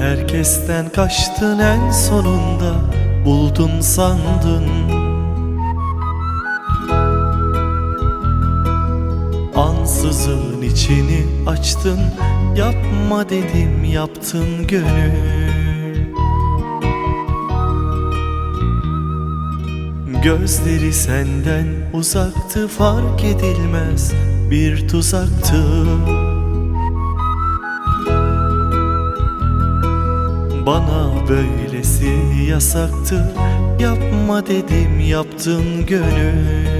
Herkesten kaçtın en sonunda buldun sandın. Ansızın içini açtın Yapma dedim yaptın gönül. Gözleri senden uzaktı fark edilmez bir tuzaktı Bana böylesi yasaktı. Yapma dedim yaptın gönül.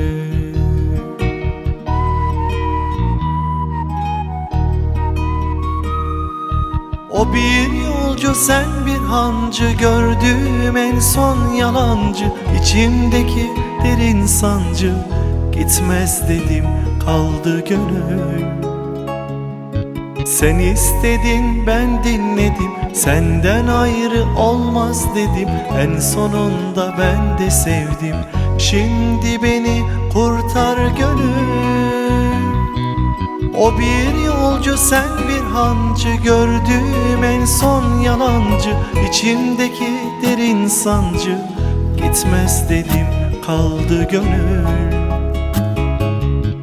O bir yolcu sen bir hancı Gördüğüm en son yalancı. İçimdeki derin sancı Gitmez dedim kaldı gönül. Sen istedin ben dinledim Senden ayrı olmaz dedim En sonunda ben de sevdim. Şimdi beni kurtar gönül. O bir yolcu sen bir hancı Gördüğüm en son yalancı İçimdeki derin sancı. Gitmez dedim kaldı gönül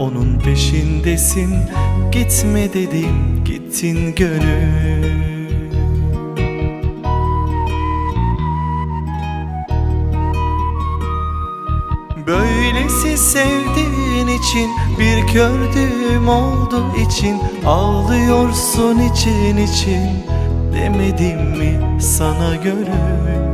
onun peşindesin Gitme dedim gittin gönül. Böylesi sevdiğin için Bir kördüğüm oldu için Ağlıyorsun için için Demedim mi sana gönül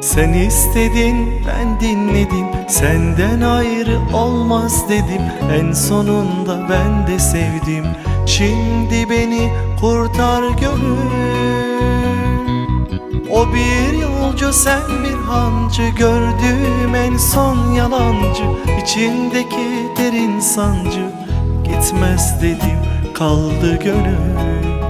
sen istedin ben dinledim. Senden ayrı olmaz dedim. En sonunda ben de sevdim. Şimdi beni kurtar gönül. O bir yolcu sen bir hancı Gördüğüm en son yalancı İçindeki derin sancı. Gitmez dedim kaldı gönül